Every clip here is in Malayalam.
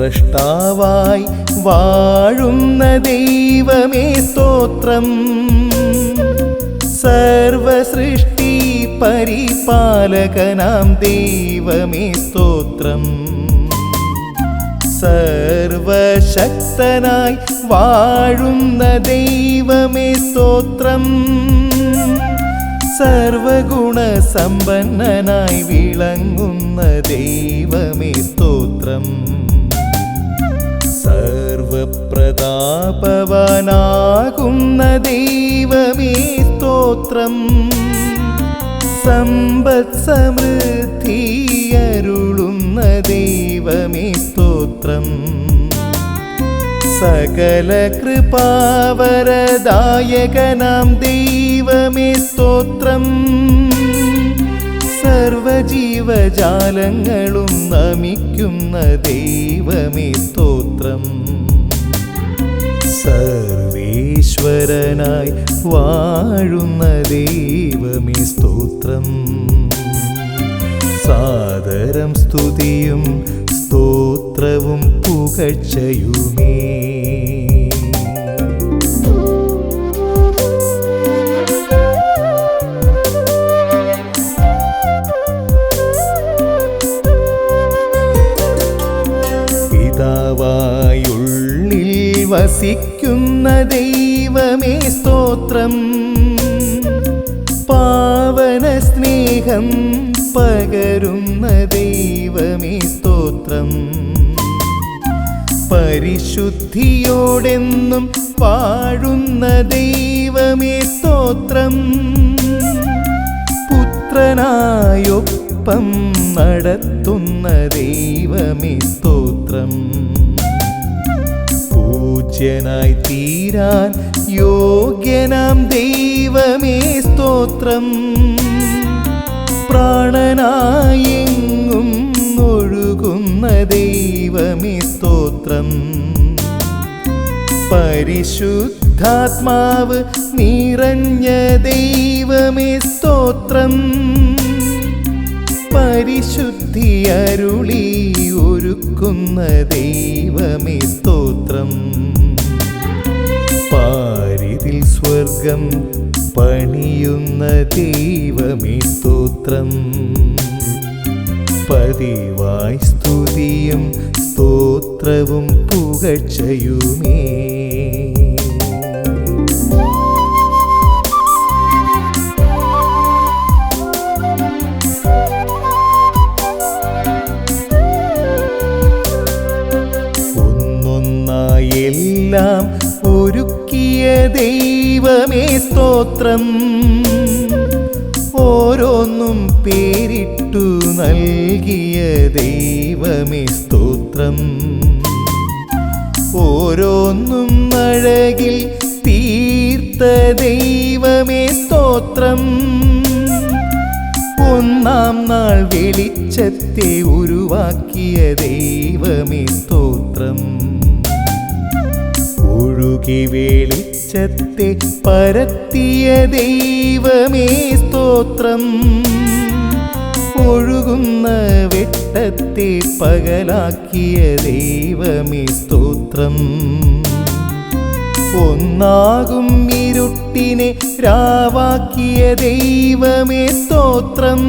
സർവസ്രഷ്ടാവായി വാഴുന്ന ദൈവമേ സ്തോത്രം. സർവസൃഷ്ടി പരിപാലകനാം ദൈവമേ സ്തോത്രം. സർവശക്തനായി വാഴുന്ന ദൈവമേ സ്തോത്രം. സർവഗുണസമ്പന്നനായി വിളങ്ങുന്ന ദൈവമേ സ്തോത്രം. സർവപ്രതാപവാനാകുന്ന ദൈവമേ സ്തോത്രം. സമ്പത് സമൃദ്ധി അരുളുന്ന ദൈവമേ സ്തോത്രം. സകല കൃപാവരദായകനാം ദൈവമേ സ്തോത്രം. സർവജീവജാലങ്ങളും നമിക്കുന്ന ദൈവമേ സ്തോത്രം. സർവേശ്വരനായി വാഴുന്ന ദൈവമേ സ്തോത്രം. സാദരം സ്തുതിയും സ്തോത്രവും പുകഴ്ചയുമേ. വസിക്ക സ്തോത്രം പാവന സ്നേഹം പകരുന്ന ദൈവമേ സ്തോത്രം. പരിശുദ്ധിയോടെന്നും പാഴുന്ന ദൈവമേ സ്തോത്രം. പുത്രനായൊപ്പം നടത്തുന്ന ദൈവമേ സ്തോത്രം. പൂജ്യനായി തീരാൻ യോഗ്യനാം ദൈവമേ സ്തോത്രം. പ്രാണനായെങ്ങും ഒഴുകുന്ന ദൈവമേ സ്തോത്രം. പരിശുദ്ധാത്മാവ് നിറഞ്ഞ ദൈവമേ സ്തോത്രം. പരിശുദ്ധി അരുളി ഒരുക്കുന്ന ദൈവമേ സ്തോത്രം. പാരിതിൽ സ്വർഗം പണിയുന്ന ദൈവമേ സ്തോത്രം. പതിവായി സ്തുതിയും സ്തോത്രവും പുകഴ്ചയുമേ. എല്ലാം ഒരുക്കിയ ദൈവമേ സ്തോത്രം. ഓരോന്നും പേരിട്ടു നൽകിയ ദൈവമേ സ്തോത്രം. ഓരോന്നും അഴകിൽ തീർത്ത ദൈവമേ സ്തോത്രം. ഒന്നാം നാൾ വെളിച്ചത്തെ ഉരുവാക്കിയ ദൈവമേ സ്തോത്രം. ഒഴുകി വെളിച്ചത്തെ പരത്തിയ ദൈവമേ സ്തോത്രം. ഒഴുകുന്ന വെട്ടത്തെ പകലാക്കിയ ദൈവമേ സ്തോത്രം. ഒന്നാകും ഇരുട്ടിനെ രാവാക്കിയ ദൈവമേ സ്തോത്രം.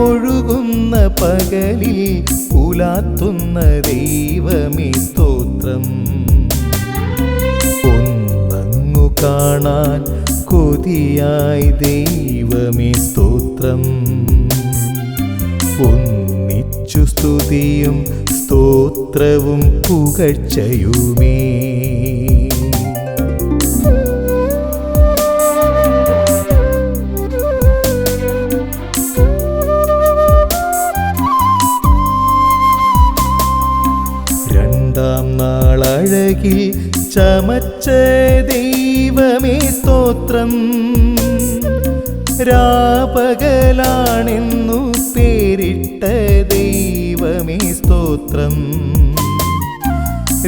ഒഴുകുന്ന പകലിൽ പുലാത്തുന്ന ദൈവമേ സ്തോത്രം. കാണാൻ കൊതിയായി ദൈവമേ സ്തോത്രം. ഒന്നിച്ചു സ്തുതിയും സ്തോത്രവും പുകഴ്ചയുമേ. രണ്ടാം നാളഴകിൽ ചമച്ച ദൈവമേ സ്തോത്രം. രാപകലാണെന്നു പേരിട്ട ദൈവമേ സ്തോത്രം.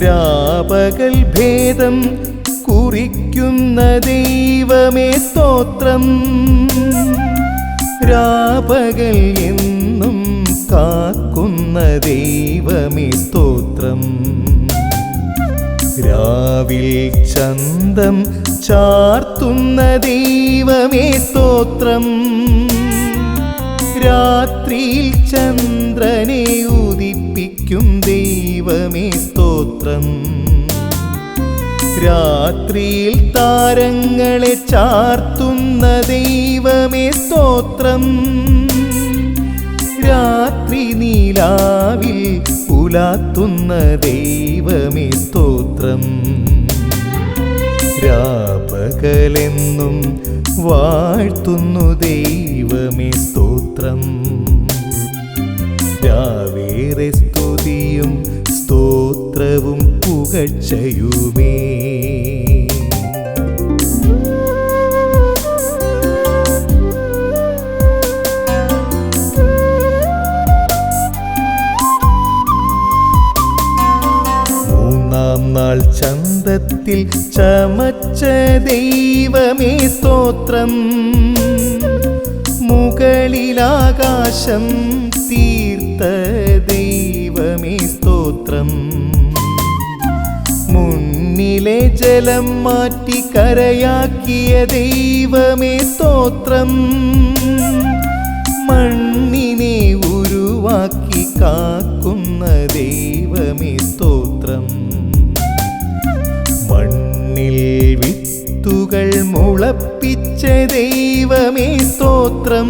രാപകൽ ഭേദം കുറിക്കുന്ന ദൈവമേ സ്തോത്രം. രാപകൽ എന്നും കാക്കുന്ന ദൈവമേ സ്തോത്രം. രാവിൽ ചന്തം ചാർത്തുന്ന ദൈവമേ സ്തോത്രം. രാത്രിയിൽ ചന്ദ്രനെ ഉദിപ്പിക്കും ദൈവമേ സ്തോത്രം. രാത്രിയിൽ താരങ്ങളെ ചാർത്തുന്ന ദൈവമേ സ്തോത്രം. രാത്രി നീലാവിൽ പുലാത്തുന്ന ദൈവമേ സ്തോത്രം. രാപകലെന്നും വാഴ്ത്തുന്നു ദൈവമേ സ്തോത്രം. രാവേറെ സ്തുതിയും സ്തോത്രവും പുകഴ്ചയുമേ. ചന്തത്തിൽ ചമച്ച ദൈവമേ സ്തോത്രം. മുകളിലാകാശം തീർത്ത ദൈവമേ സ്തോത്രം. മുന്നിലെ ജലം മാറ്റി കരയാക്കിയ ദൈവമേ സ്തോത്രം. മണ്ണിനെ ഉരുവാക്കി കാക്കുന്ന ദൈവമേ സ്തോത്രം. വിത്തുകൾ മുളപ്പിച്ച ദൈവമേ സ്തോത്രം.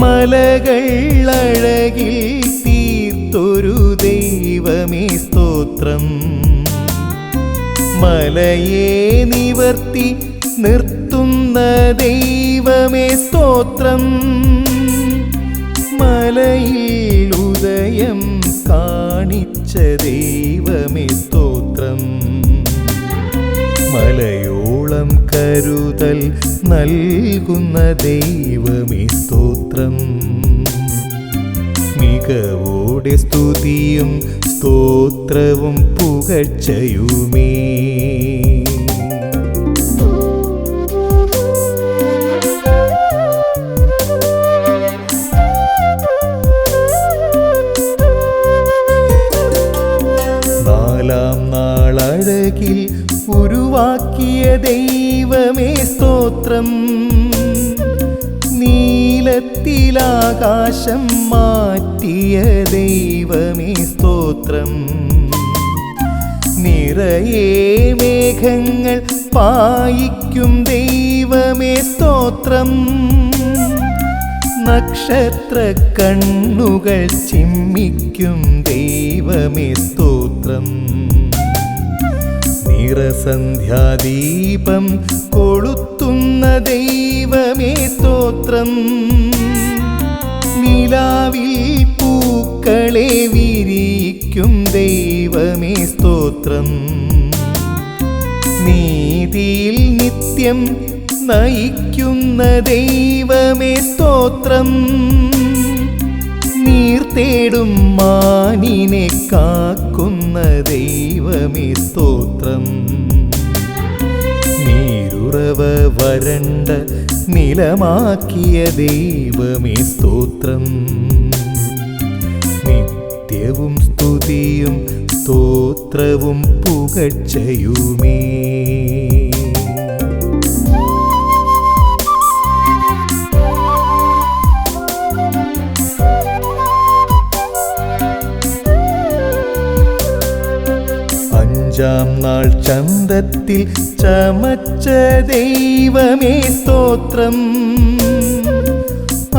മലകൾ അഴകിൽ തീർത്തൊരു ദൈവമേ സ്തോത്രം. മലയെ നിവർത്തി നിർത്തുന്ന ദൈവമേ സ്തോത്രം. മലയിൽ ഉദയം കാണിച്ച ദൈവമേ സ്തോത്രം. മലയോളം കരുതൽ നൽകുന്ന ദൈവമേ സ്തോത്രം. മികവോടെ സ്തുതിയും സ്തോത്രവും പുകഴ്ചയുമേ. ഉരുവാക്കിയ ദൈവമേ സ്തോത്രം. നീലത്തിലാകാശം മാറ്റിയ ദൈവമേ സ്തോത്രം. നിറയെ മേഘങ്ങൾ പായിക്കും ദൈവമേ സ്തോത്രം. നക്ഷത്ര കണ്ണുകൾ ചിമ്മിക്കും ദൈവമേ സ്തോത്രം. നിറസന്ധ്യാദീപം കൊളുത്തുന്ന ദൈവമേ സ്തോത്രം. നിലാവിൽ പൂക്കളെ വിരിക്കും ദൈവമേ സ്തോത്രം. നീതിയിൽ നിത്യം നയിക്കുന്ന ദൈവമേ സ്തോത്രം. തേടും മാനിനെ കാക്കുന്ന ദൈവമേ സ്തോത്രം. നീരുറവ വരണ്ട നിലമാക്കിയ ദൈവമേ സ്തോത്രം. നിത്യവും സ്തുതിയും സ്തോത്രവും പുകഴ്ചയുമേ. അഞ്ചാം നാൾ ചന്തത്തിൽ ചമച്ച ദൈവമേ സ്തോത്രം.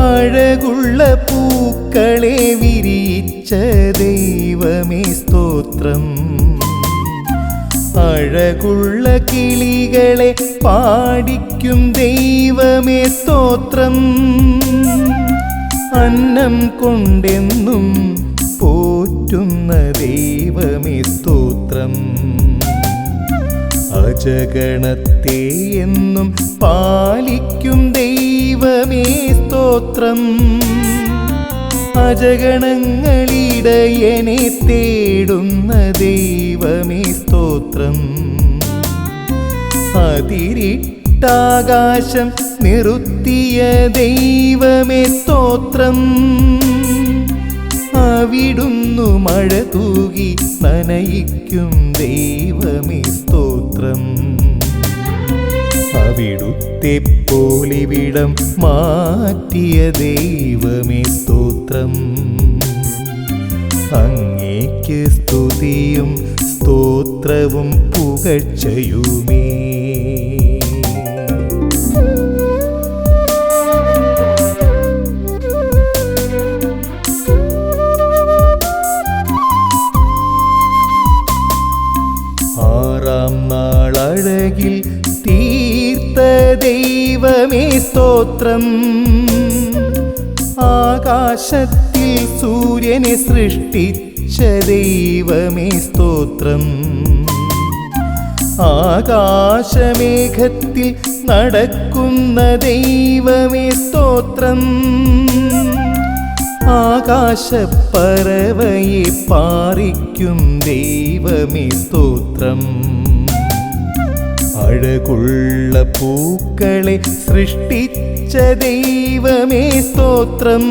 അഴകുള്ള പൂക്കളെ വിരിച്ച ദൈവമേ സ്തോത്രം. അഴകുള്ള കിളികളെ പാടിക്കും ദൈവമേ സ്തോത്രം. അന്നം കൊണ്ടെന്നും പോറ്റുന്ന ദൈവമേ സ്തോത്രം. അജഗണത്തെ എന്നും പാലിക്കും ദൈവമേ സ്തോത്രം. അജഗണങ്ങളിടയനെ തേടുന്ന ദൈവമേ സ്തോത്രം. അതിരിട്ടാകാശം നിറുത്തിയ ദൈവമേ സ്തോത്രം. പെയ്യുന്നു മഴ തൂകി നനയിക്കും ദൈവമേ സ്തോത്രം. അവിടുത്തെ പോലിവിടം മാറ്റിയ ദൈവമേ സ്തോത്രം. അങ്ങേക്ക് സ്തുതിയും സ്തോത്രവും പുകഴ്ചയുമേ. ദൈവമേ സ്തോത്രം. ആകാശത്തിൽ സൂര്യനെ സൃഷ്ടിച്ച ദൈവമേ സ്തോത്രം. ആകാശമേഘത്തിൽ നടക്കുന്ന ദൈവമേ സ്തോത്രം. ആകാശപ്പറവയെ പാറിക്കും ദൈവമേ സ്തോത്രം. അഴകുള്ള പൂക്കളെ സൃഷ്ടിച്ച ദൈവമേ സ്തോത്രം.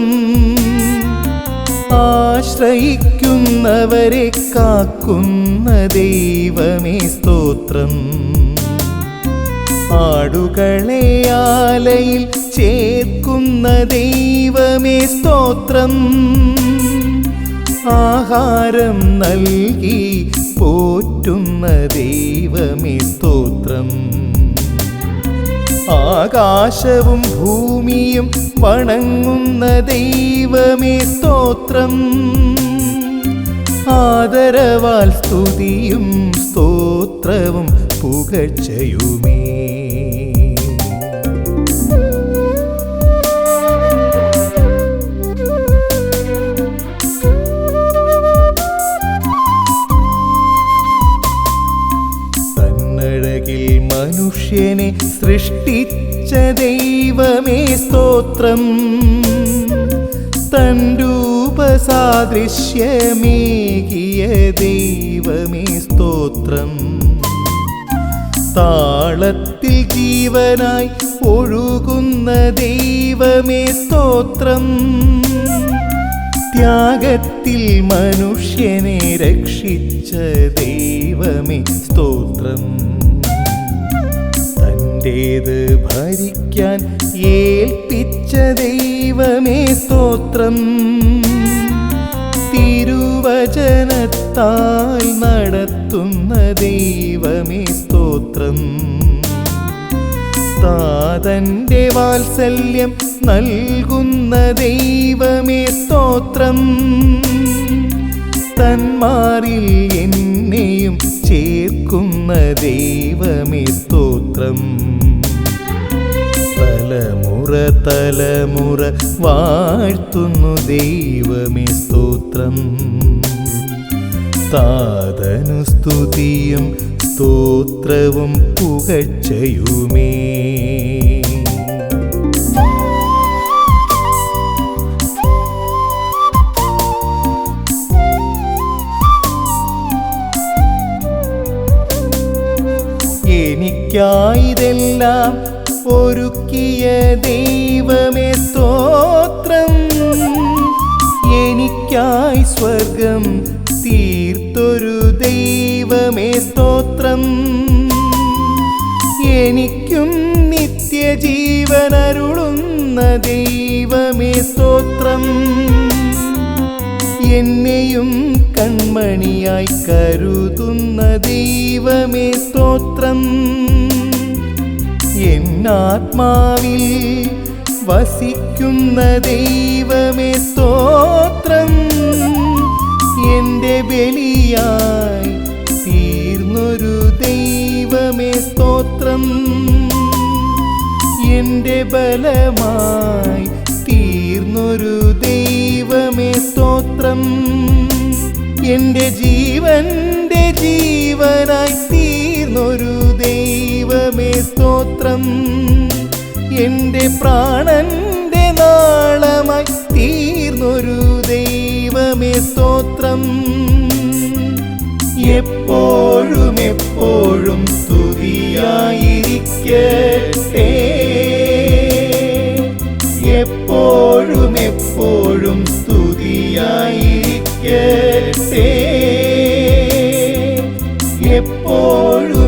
ആശ്രയിക്കുന്നവരെ കാക്കുന്ന ദൈവമേ സ്തോത്രം. ആടുകളെ ആലയിൽ ചേർക്കുന്ന ദൈവമേ സ്തോത്രം. ആഹാരം നൽകി പോറ്റുന്ന ദൈവമേ സ്തോത്രം. ആകാശവും ഭൂമിയും വണങ്ങുന്ന ദൈവമേ സ്തോത്രം. ആദരവാൽ സ്തുതിയും സ്തോത്രവും പുകഴ്ചയുമേ. മനുഷ്യനെ സൃഷ്ടിച്ച ദൈവമേ സ്തോത്രം. തൻ രൂപസാദൃശ്യമേകിയ ദൈവമേ സ്തോത്രം. താളത്തിൽ ജീവനായി ഒഴുകുന്ന ദൈവമേ സ്തോത്രം. ത്യാഗത്തിൽ മനുഷ്യനെ രക്ഷിച്ച ദൈവമേ സ്തോത്രം. തന്റേത് ഭരിക്കാൻ ഏൽപ്പിച്ച ദൈവമേ സ്തോത്രം. തിരുവചനത്താൽ നടത്തുന്ന ദൈവമേ സ്തോത്രം. താതന്റെ വാത്സല്യം നൽകുന്ന ദൈവമേ സ്തോത്രം. തന്മാറിൽ എന്നെയും ചേർക്കുന്ന ദൈവമേ സ്തോത്രം. തലമുറ തലമുറ വാഴ്ത്തുന്നു ദൈവമേ സ്തോത്രം. താതനു സ്തുതിയും സ്തോത്രവും പുകഴ്ചയുമേ. എനിക്കായിതെല്ലാം ഒരുക്കിയ ദൈവമേ സ്തോത്രം. എനിക്കായി സ്വർഗം തീർത്തൊരു ദൈവമേ സ്തോത്രം. എനിക്കും നിത്യജീവനരുളുന്ന ദൈവമേ സ്തോത്രം. എന്നെയും കൺമണിയായി കരുതുന്ന ദൈവമേ സ്തോത്രം. എന്നാത്മാവിൽ വസിക്കുന്ന ദൈവമേ സ്തോത്രം. എന്റെ ബലിയായി തീർന്നൊരു ദൈവമേ സ്തോത്രം. എന്റെ ബലമായി തീർന്നൊരു ദൈവമേ സ്തോത്രം. എന്റെ ജീവന്റെ ജീവനായി ജീവിതം എന്റെ പ്രാണന്റെ നാളമായി തീർന്നൊരു ദൈവമേ സ്തോത്രം. എപ്പോഴും എപ്പോഴും സ്തുതിയായിരിക്കേ എപ്പോഴും എപ്പോഴും സ്തുതിയായിരിക്കേ എപ്പോഴും